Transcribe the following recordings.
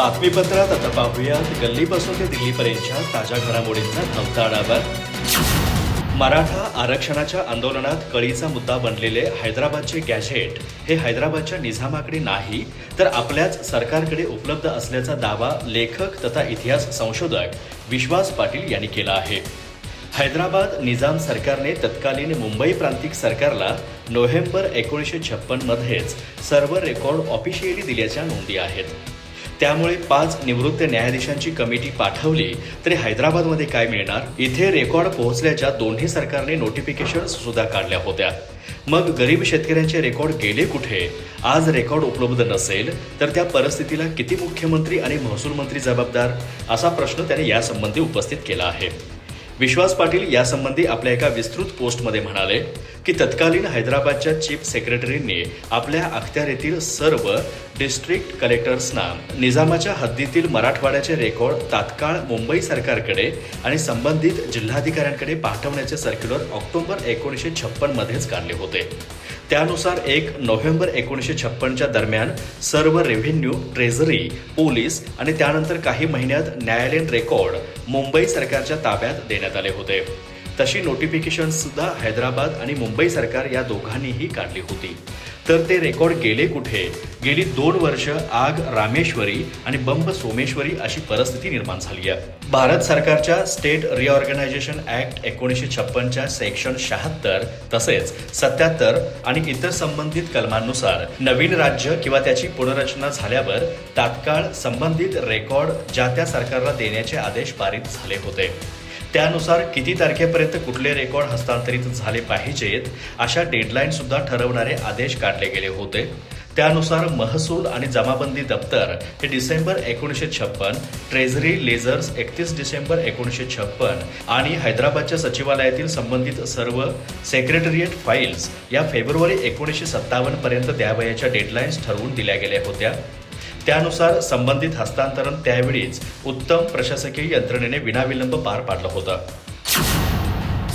बातमीपत्रात आता पाहूयात. गल्लीपासून ते दिल्लीपर्यंतच्या ताज्या घडामोडींचा नवता आढावा मराठा आरक्षणाच्या आंदोलनात कळीचा मुद्दा बनलेले हैदराबादचे गॅझेट हे हैदराबादच्या निझामाकडे नाही तर आपल्याच सरकारकडे उपलब्ध असल्याचा दावा लेखक तथा इतिहास संशोधक विश्वास पाटील यांनी केला आहे. हैदराबाद निजाम सरकारने तत्कालीन मुंबई प्रांतिक सरकारला नोव्हेंबर एकोणीसशे छप्पनमध्येच सर्व रेकॉर्ड ऑफिशियली दिल्याच्या नोंदी आहेत. त्यामुळे पाच निवृत्त न्यायाधीशांची कमिटी पाठवली तरी हैदराबादमध्ये काय मिळणार? इथे रेकॉर्ड पोहोचल्याच्या दोन्ही सरकारने नोटिफिकेशन सुद्धा काढल्या होत्या. मग गरीब शेतकऱ्यांचे रेकॉर्ड गेले कुठे? आज रेकॉर्ड उपलब्ध नसेल तर त्या परिस्थितीला किती मुख्यमंत्री आणि महसूल मंत्री जबाबदार? असा प्रश्न त्याने यासंबंधी उपस्थित केला आहे. विश्वास पाटील यासंबंधी आपल्या एका विस्तृत पोस्टमध्ये म्हणाले की तत्कालीन हैदराबादच्या चीफ सेक्रेटरींनी आपल्या अखत्यारीतील सर्व डिस्ट्रिक्ट कलेक्टर्सना निजामाच्या हद्दीतील मराठवाड्याचे रेकॉर्ड तात्काळ मुंबई सरकारकडे आणि संबंधित जिल्हाधिकाऱ्यांकडे पाठवण्याचे सर्क्युलर ऑक्टोबर एकोणीसशे छप्पनमध्येच काढले होते. त्यानुसार एक नोव्हेंबर एकोणीसशे छप्पनच्या दरम्यान सर्व रेव्हेन्यू ट्रेझरी पोलीस आणि त्यानंतर काही महिन्यात न्यायालयीन रेकॉर्ड मुंबई सरकारच्या ताब्यात देण्यात आले होते. तशी नोटिफिकेशन सुद्धा हैदराबाद आणि मुंबई सरकार या दोघांनीही काढली होती. तर ते रेकॉर्ड गेले कुठे? गेली दोन वर्ष आग रामेश्वरी आणि बंब सोमेश्वरी अशी परिस्थिती निर्माण झाली आहे. भारत सरकारच्या स्टेट रिऑर्गनायझेशन ऍक्ट एकोणीसशे छप्पनच्या सेक्शन शहात्तर तसेच सत्याहत्तर आणि इतर संबंधित कलमांनुसार नवीन राज्य किंवा त्याची पुनर्रचना झाल्यावर तात्काळ संबंधित रेकॉर्ड ज्या त्या सरकारला देण्याचे आदेश पारित झाले होते. त्यानुसार किती तारखेपर्यंत कुठले रेकॉर्ड हस्तांतरित झाले पाहिजेत अशा डेडलाईन सुद्धा ठरवणारे आदेश काढले गेले होते. त्यानुसार महसूल आणि जमाबंदी दप्तर हे डिसेंबर एकोणीसशे छप्पन ट्रेझरी लेझर्स एकतीस डिसेंबर एकोणीसशे छप्पन आणि हैदराबादच्या सचिवालयातील संबंधित सर्व सेक्रेटरिएट फाईल्स या फेब्रुवारी एकोणीसशे सत्तावन्न पर्यंत द्यावयाच्या डेडलाईन्स ठरवून दिल्या गेल्या होत्या. त्यानुसार संबंधित हस्तांतरण त्यावेळीच उत्तम प्रशासकीय यंत्रणेने विनाविलंब पार पाडलं होतं.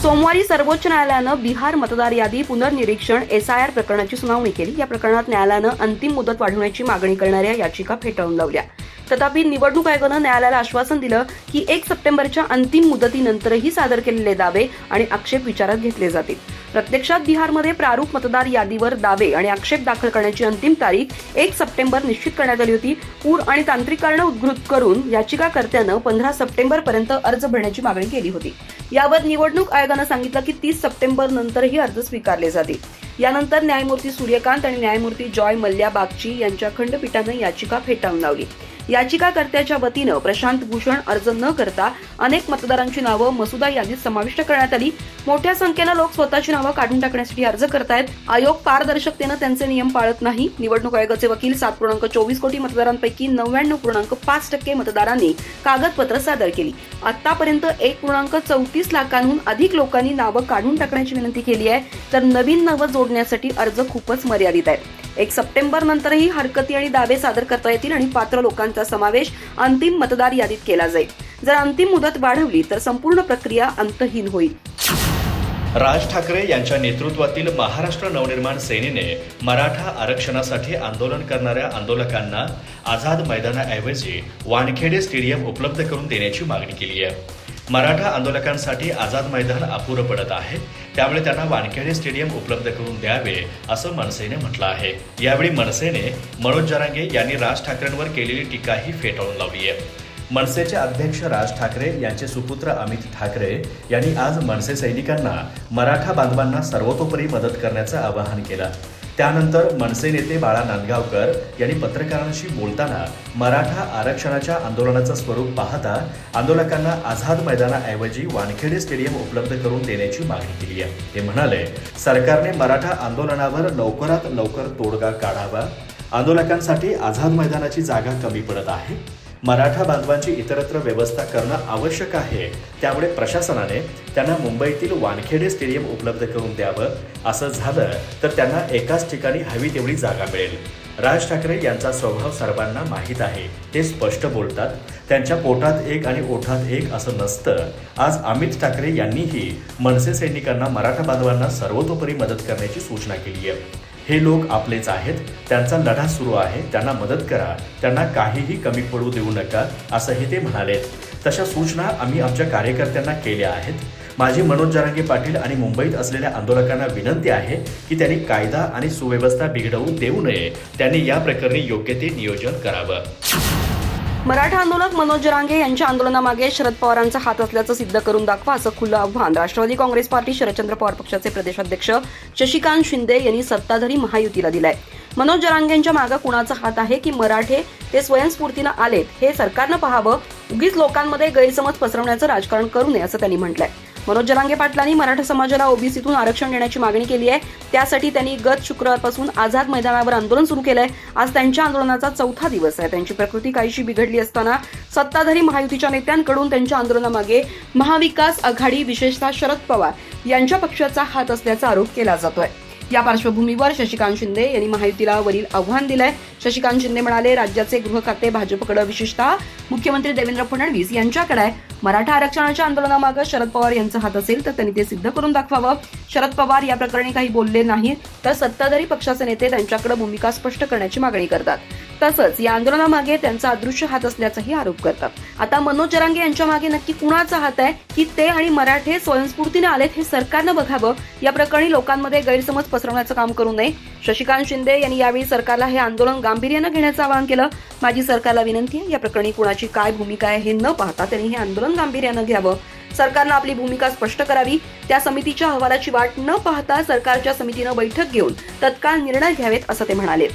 सोमवारी सर्वोच्च न्यायालयानं बिहार मतदार यादी पुनर्निरीक्षण एसआयआर प्रकरणाची सुनावणी केली. या प्रकरणात न्यायालयानं अंतिम मुदत वाढवण्याची मागणी करणाऱ्या याचिका फेटाळून लावल्या. तथापि निवडणूक आयोगानं न्यायालयाला आश्वासन दिलं की एक सप्टेंबरच्या अंतिम मुदतीनंतरही सादर केलेले दावे आणि आक्षेप विचारात घेतले जातील. प्रत्यक्षात बिहारमध्ये प्रारूप मतदार यादीवर दावे आणि आक्षेप दाखल करण्याची अंतिम तारीख एक सप्टेंबर निश्चित करण्यात आली होती. पूर आणि तांत्रिक कारण उद्घृत करून याचिकाकर्त्यानं पंधरा सप्टेंबर पर्यंत अर्ज भरण्याची मागणी केली होती. यावर निवडणूक आयोगानं सांगितलं की तीस सप्टेंबर नंतरही अर्ज स्वीकारले जातील. यानंतर न्यायमूर्ती सूर्यकांत आणि न्यायमूर्ती जॉय मल्ल्या बागची यांच्या खंडपीठानं याचिका फेटाळून लावली. याचिकाकर्त्याच्या वतीनं प्रशांत भूषण अर्ज न करता अनेक मतदारांची नावं मसुदा यादीत समाविष्ट करण्यात आली. मोठ्या संख्येनं लोक स्वतःची नावं काढून टाकण्यासाठी अर्ज करतायत. आयोग पारदर्शकतेनं त्यांचे नियम पाळत नाही. निवडणूक आयोगाचे वकील सात पूर्णांक चोवीस कोटी मतदारांपैकी नव्याण्णव पूर्णांक पाच टक्के मतदारांनी कागदपत्र सादर केली. आतापर्यंत एक पूर्णांक चौतीस लाखांहून अधिक लोकांनी नावं काढून टाकण्याची विनंती केली आहे. तर नवीन नावं जोडण्यासाठी अर्ज खूपच मर्यादित आहे. एक सप्टेंबर नंतरही हरकती आणि दावे सादर करता येतील आणि पात्र लोकांचा समावेश अंतिम मतदार यादीत केला जाईल. जर अंतिम मुदत वाढवली तर संपूर्ण प्रक्रिया अंतहीन होईल. राज ठाकरे यांच्या नेतृत्वातील महाराष्ट्र नवनिर्माण सेनेने मराठा आरक्षणासाठी आंदोलन करणाऱ्या आंदोलकांना आझाद मैदानाऐवजी वानखेडे स्टेडियम उपलब्ध करून देण्याची मागणी केली आहे. मराठा आंदोलकांसाठी आझाद मैदान अपुरं पडत आहे. त्यामुळे त्यांना वानखेडे स्टेडियम उपलब्ध करून द्यावे असं मनसेने म्हटलं आहे. यावेळी मनसेने मनोज जरांगे यांनी राज ठाकरेंवर केलेली टीकाही फेटाळून लावली आहे. मनसेचे अध्यक्ष राज ठाकरे यांचे सुपुत्र अमित ठाकरे यांनी आज मनसे सैनिकांना मराठा बांधवांना सर्वतोपरी मदत करण्याचं आवाहन केलं. त्यानंतर मनसे नेते बाळा नांदगावकर यांनी पत्रकारांशी बोलताना मराठा आरक्षणाच्या आंदोलनाचं स्वरूप पाहता आंदोलकांना आझाद मैदानाऐवजी वानखेडे स्टेडियम उपलब्ध करून देण्याची मागणी केली आहे. ते म्हणाले सरकारने मराठा आंदोलनावर लवकरात लवकर तोडगा काढावा. आंदोलकांसाठी आझाद मैदानाची जागा कमी पडत आहे. मराठा बांधवांची इतरत्र व्यवस्था करणं आवश्यक आहे. त्यामुळे प्रशासनाने त्यांना मुंबईतील वानखेडे स्टेडियम उपलब्ध करून द्यावं. असं झालं तर त्यांना एकाच ठिकाणी हवी तेवढी जागा मिळेल. राज ठाकरे यांचा स्वभाव सर्वांना माहीत आहे. ते स्पष्ट बोलतात त्यांच्या पोटात एक आणि ओठात एक असं नसतं. आज अमित ठाकरे यांनीही मनसे सैनिकांना मराठा बांधवांना सर्वतोपरी मदत करण्याची सूचना केली आहे हे लोक आपलेच आहेत त्यांचा लढा सुरू आहे त्यांना मदत करा त्यांना काहीही कमी पडू देऊ नका असंही ते म्हणाले. तशा सूचना आम्ही आमच्या कार्यकर्त्यांना केल्या आहेत. माझी मनोज जरांगे पाटील आणि मुंबईत असलेल्या आंदोलकांना विनंती आहे की त्यांनी कायदा आणि सुव्यवस्था बिघडवू देऊ नये. त्यांनी या प्रकरणी योग्य ते नियोजन करावं. मराठा आंदोलक मनोज जरांगे यांच्या आंदोलनामागे शरद पवारांचा हात असल्याचं सिद्ध करून दाखवा असं खुलं आव्हान. राष्ट्रवादी काँग्रेस पार्टी शरदचंद्र पवार पक्षाचे प्रदेशाध्यक्ष शशिकांत शिंदे यांनी सत्ताधारी महायुतीला दिलाय. मनोज जरांगेंच्या मागे कुणाचा हात आहे की मराठे ते स्वयंस्फूर्तीनं आलेत हे सरकारनं पाहावं. उगीच लोकांमध्ये गैरसमज पसरवण्याचं राजकारण करू नये असं त्यांनी म्हटलंय. मनोज जरांगे पाटलांनी मराठा समाजाला ओबीसीतून आरक्षण देण्याची मागणी केली आहे. त्यासाठी त्यांनी गत शुक्रवारपासून आझाद मैदानावर आंदोलन सुरू केलंय. आज त्यांच्या आंदोलनाचा चौथा दिवस आहे. त्यांची प्रकृती काहीशी बिघडली असताना सत्ताधारी महायुतीच्या नेत्यांकडून त्यांच्या आंदोलनामागे महाविकास आघाडी विशेषतः शरद पवार यांच्या पक्षाचा हात असल्याचा आरोप केला जातोय. या पार्श्वभूमीवर शशिकांत शिंदे यांनी महायुतीला वरील आव्हान दिलंय. शशिकांत शिंदे म्हणाले राज्याचे गृह खाते भाजपकडे विशेषतः मुख्यमंत्री देवेंद्र फडणवीस यांच्याकडे आहे. मराठा आरक्षणाच्या आंदोलनामागे शरद पवार यांचा हात असेल तर त्यांनी ते सिद्ध करून दाखवावं. शरद पवार या प्रकरणी काही बोलले नाहीत तर सत्ताधारी पक्षाचे नेते त्यांच्याकडे भूमिका स्पष्ट करण्याची मागणी करतात. तसंच या आंदोलनामागे त्यांचा अदृश्य हात असल्याचाही आरोप करतात. आता मनोज जरांगे यांच्या मागे नक्की कुणाचा हात आहे की ते आणि मराठे स्वयंस्फूर्तीने आलेत हे सरकारनं बघावं. या प्रकरणी लोकांमध्ये गैरसमज पसरवण्याचं काम करू नये. शशिकांत शिंदे यांनी यावेळी सरकारला हे आंदोलन गांभीर्यानं घेण्याचं आवाहन केलं. माझी सरकारला विनंती आहे या प्रकरणी कुणाची काय भूमिका आहे हे न पाहता त्यांनी हे आंदोलन गांभीर्यानं घ्यावं. सरकारनं आपली भूमिका स्पष्ट करावी. त्या समितीच्या अहवालाची वाट न पाहता सरकारच्या समितीनं बैठक घेऊन तत्काळ निर्णय घ्यावेत असं ते म्हणाले.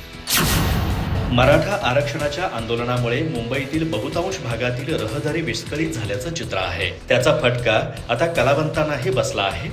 मराठा आरक्षणाच्या आंदोलनामुळे मुंबईतील बहुतांश भागातील रहदारी विस्कळीत झाल्याचं चित्र आहे. त्याचा फटका आता कलावंतांनाही बसला आहे.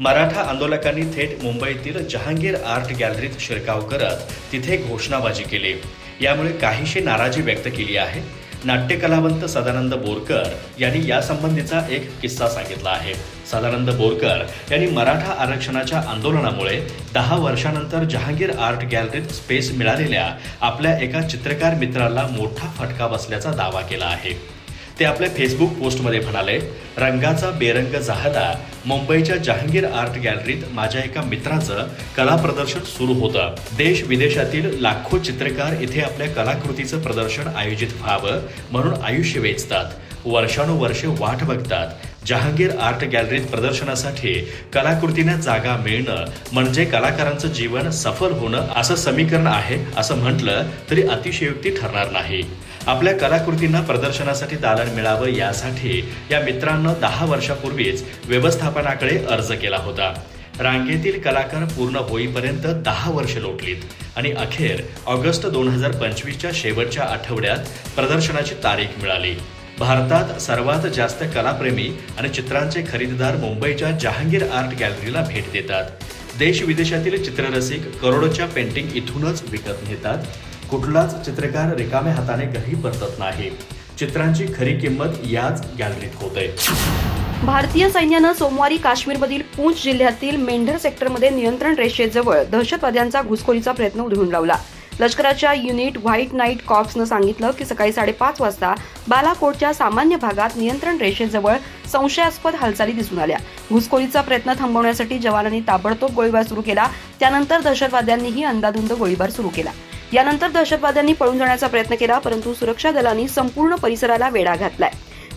मराठा आंदोलकांनी थेट मुंबईतील जहांगीर आर्ट गॅलरीत शिरकाव करत तिथे घोषणाबाजी केली. यामुळे काहीशी नाराजी व्यक्त केली आहे. नाट्यकलावंत सदानंद बोरकर यांनी यासंबंधीचा एक किस्सा सांगितला आहे. सदानंद बोरकर यांनी मराठा आरक्षणाच्या आंदोलनामुळे दहा वर्षानंतर जहांगीर आर्ट गॅलरीत स्पेस मिळालेल्या आपल्या एका चित्रकार मित्राला मोठा फटका बसल्याचा दावा केला आहे. ते आपल्या फेसबुक पोस्टमध्ये म्हणाले रंगाचा बेरंग जाहला मुंबईच्या जहांगीर आर्ट गॅलरीत माझ्या एका मित्राचं कला प्रदर्शन सुरू होतं. देश विदेशातील लाखो चित्रकार इथे आपल्या कलाकृतीचं प्रदर्शन आयोजित व्हावं म्हणून आयुष्य वेचतात. वर्षानुवर्षे वाट बघतात. जहांगीर आर्ट गॅलरीत प्रदर्शनासाठी कलाकृतींना जागा मिळणं म्हणजे कलाकारांचं जीवन सफल होणं असं समीकरण आहे असं म्हटलं तरी अतिशयोक्ती ठरणार नाही. आपल्या कलाकृतींना प्रदर्शनासाठी दालन मिळावं यासाठी या मित्रांनं दहा वर्षापूर्वीच व्यवस्थापनाकडे अर्ज केला होता. रांगेतील कलाकार पूर्ण होईपर्यंत दहा वर्ष लोटलीत आणि अखेर ऑगस्ट दोन हजार पंचवीसच्या शेवटच्या आठवड्यात प्रदर्शनाची तारीख मिळाली. भारतात सर्वात जास्त कलाप्रेमी आणि चित्रांचे खरेदीदार मुंबईच्या जहांगीर आर्ट गॅलरीला भेट देतात. देश विदेशातील चित्ररसिक करोडोच्या पेंटिंग इथूनच विकत घेतात. कुठलाच चित्रकार रिकाम्या हाताने घरी परतत नाही. चित्रांची खरी किंमत याच गॅलरीत होते. भारतीय सैन्यानं सोमवारी काश्मीरमधील पूंछ जिल्ह्यातील मेंढर सेक्टरमध्ये नियंत्रण रेषेजवळ दहशतवाद्यांचा घुसखोरीचा प्रयत्न उधळून लावला. लष्कराच्या युनिट व्हाईट नाईट कॉप्सनं सांगितलं की सकाळी साडेपाच वाजता बालाकोटच्या सामान्य भागात नियंत्रण रेषेजवळ संशयास्पद हालचाली दिसून आल्या. घुसखोरीचा प्रयत्न थांबवण्यासाठी जवानांनी ताबडतोब गोळीबार सुरू केला. त्यानंतर दहशतवाद्यांनीही अंदाधुंद गोळीबार सुरू केला. यानंतर दहशतवाद्यांनी पळून जाण्याचा प्रयत्न केला परंतु सुरक्षा दलांनी संपूर्ण परिसराला वेढा घातलाय.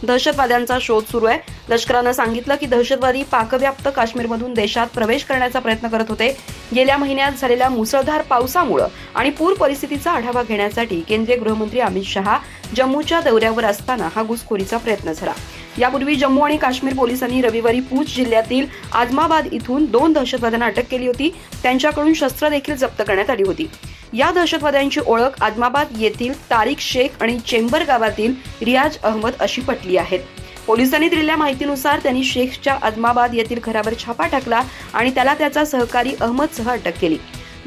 दहशतवाद्यांचा शोध सुरू आहे. लष्करानं सांगितलं की दहशतवादी पाकव्याप्त काश्मीरमधून देशात प्रवेश करण्याचा प्रयत्न करत होते. गेल्या महिन्यात झालेल्या मुसळधार पावसामुळं आणि पूर परिस्थितीचा आढावा घेण्यासाठी केंद्रीय गृहमंत्री अमित शहा जम्मूच्या दौऱ्यावर असताना हा घुसखोरीचा प्रयत्न झाला. यापूर्वी जम्मू आणि काश्मीर पोलिसांनी रविवारी पूछ जिल्ह्यातील आजमाबाद इथून दोन दहशतवाद्यांना अटक केली होती. त्यांच्याकडून शस्त्र देखील जप्त करण्यात आली होती. या दहशतवाद्यांची ओळख आदमाबाद येथील तारिक शेख आणि चेंबर गावातील रियाज अहमद अशी पटली आहेत पोलिसांनी दिलेल्या माहितीनुसार त्यांनी शेखच्या आदमाबाद येथील घरावर छापा टाकला आणि त्याला त्याचा सहकारी अहमदसह अटक केली.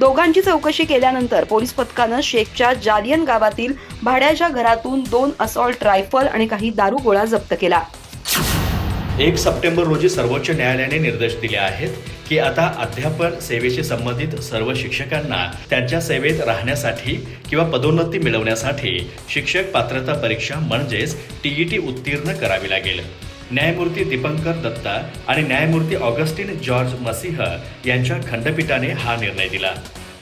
दोघांची चौकशी केल्यानंतर पोलीस पथकानं शेखच्या जालियन गावातील भाड्याच्या घरातून दोन असॉल्ट रायफल आणि काही दारुगोळा जप्त केला. एक सप्टेंबर रोजी सर्वोच्च न्यायालयाने निर्देश दिले आहेत की आता अध्यापन सेवेशी संबंधित सर्व शिक्षकांना त्यांच्या सेवेत राहण्यासाठी किंवा पदोन्नती मिळवण्यासाठी शिक्षक पात्रता परीक्षा म्हणजेच टीईटी उत्तीर्ण करावी लागेल. न्यायमूर्ती दीपंकर दत्ता आणि न्यायमूर्ती ऑगस्टिन जॉर्ज मसिह यांच्या खंडपीठाने हा निर्णय दिला.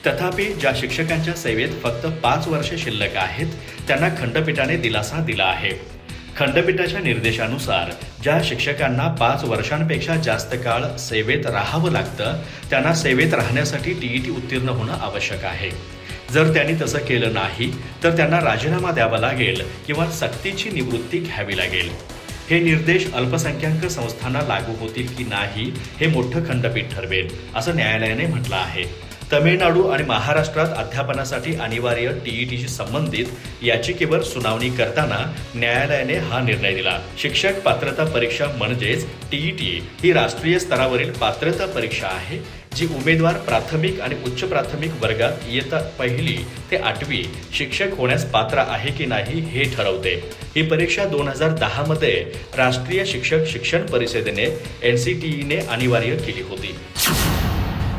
तथापि ज्या शिक्षकांच्या सेवेत फक्त पाच वर्षे शिल्लक आहेत त्यांना खंडपीठाने दिलासा दिला आहे. खंडपीठाच्या निर्देशानुसार ज्या शिक्षकांना पाच वर्षांपेक्षा जास्त काळ सेवेत राहावं लागतं त्यांना सेवेत राहण्यासाठी टीईटी उत्तीर्ण होणं आवश्यक आहे. जर त्यांनी तसं केलं नाही तर त्यांना राजीनामा द्यावा लागेल किंवा सक्तीची निवृत्ती घ्यावी लागेल. हे निर्देश अल्पसंख्याक संस्थांना लागू होतील की नाही हे मोठं खंडपीठ ठरवेल असं न्यायालयाने म्हटलं आहे. तमिळनाडू आणि महाराष्ट्रात अध्यापनासाठी अनिवार्य टीईटीशी संबंधित याचिकेवर सुनावणी करताना न्यायालयाने हा निर्णय दिला. शिक्षक पात्रता परीक्षा म्हणजेच टीईटी ही राष्ट्रीय स्तरावरील पात्रता परीक्षा आहे जी उमेदवार प्राथमिक आणि उच्च प्राथमिक वर्गात इयत्ता पहिली ते आठवी शिक्षक होण्यास पात्र आहे की नाही हे ठरवते. ही परीक्षा दोन हजार दहा मध्ये राष्ट्रीय शिक्षक शिक्षण परिषदेने एनसीटीईने अनिवार्य केली होती.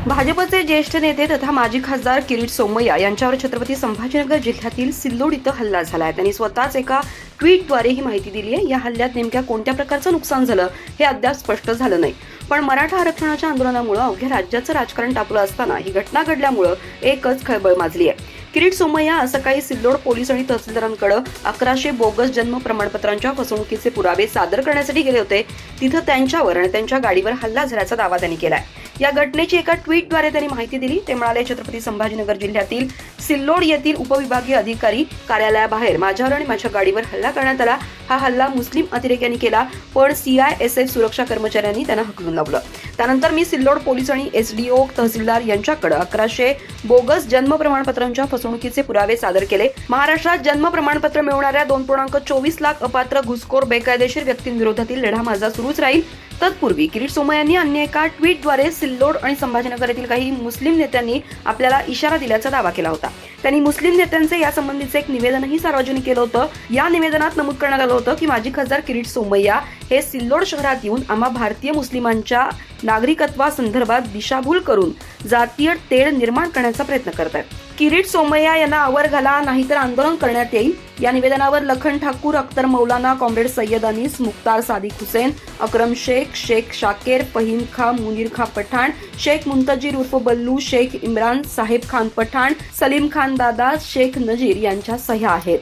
भाजपचे ज्येष्ठ नेते तथा माजी खासदार किरीट सोमय्या यांच्यावर छत्रपती संभाजीनगर जिल्ह्यातील सिल्लोड इथं हल्ला झाला आहे त्यांनी स्वतःच एका ट्विटद्वारे ही माहिती दिली आहे. या हल्ल्यात नेमक्या कोणत्या प्रकारचं नुकसान झालं हे अद्याप स्पष्ट झालं नाही. पण मराठा आरक्षणाच्या आंदोलनामुळे अवघ्या राज्याचं राजकारण टापलं असताना ही घटना घडल्यामुळं एकच खळबळ माजली आहे किरीट सोमय्या आज सकाळी सिल्लोड पोलीस आणि तहसीलदारांकडे अकराशे बोगस जन्म प्रमाणपत्रांच्या फसवणुकीचे पुरावे सादर करण्यासाठी गेले होते. तिथं त्यांच्यावर आणि त्यांच्या गाडीवर हल्ला झाल्याचा दावा त्यांनी आहे या घटनेची एका ट्विटद्वारे त्यांनी माहिती दिली. ते म्हणाले छत्रपती संभाजीनगर जिल्ह्यातील सिल्लोड येथील उपविभागीय अधिकारी कार्यालयाबाहेर माझ्यावर आणि माझ्या गाडीवर हल्ला करण्यात आला. हा हल्ला मुस्लिम अतिरेक्यांनी केला पण सीआयएसएफ सुरक्षा कर्मचाऱ्यांनी त्यांना हकलून लावलं. त्यानंतर मी सिल्लोड पोलीस आणि एसडीओ तहसीलदार यांच्याकडे अकराशे बोगस जन्म प्रमाणपत्रांच्या फसवणुकीचे पुरावे सादर केले. महाराष्ट्रात जन्म प्रमाणपत्र मिळवणाऱ्या दोन पूर्णांक चोवीस लाख अपात्र घुसखोर बेकायदेशीर व्यक्तींविरोधातील लढा माझा सुरूच राहील. तत्पूर्वी किरीट सोमय्या यांनी अन्य एका ट्विटद्वारे सिल्लोड आणि संभाजीनगर येथील काही मुस्लिम नेत्यांनी आपल्याला इशारा दिल्याचा दावा केला होता. त्यांनी मुस्लिम नेत्यांचे यासंबंधीचे एक निवेदनही सार्वजनिक केलं होतं. या निवेदनात नमूद करण्यात आलं होतं की माजी खासदार किरीट सोमय्या हे सिल्लोड शहरात येऊन आम्हा भारतीय मुस्लिमांच्या नागरिकत्वासंदर्भात दिशाभूल करून जातीय तेढ निर्माण करण्याचा प्रयत्न करत आहेत किरीट सोमय्या यांना आवर घाला नाहीतर आंदोलन करण्यात येईल. या निवेदनावर लखन ठाकूर अख्तर मौलाना कॉम्रेड सय्यद अनीस मुख्तार सादिक हुसेन अक्रम शेख शेख शाकेर फहीम खा मुनीर खा पठाण शेख मुंतजीर उर्फ बल्लू शेख इम्रान साहेब खान पठाण सलीम खान दादा शेख नजीर यांच्या सह्या आहेत.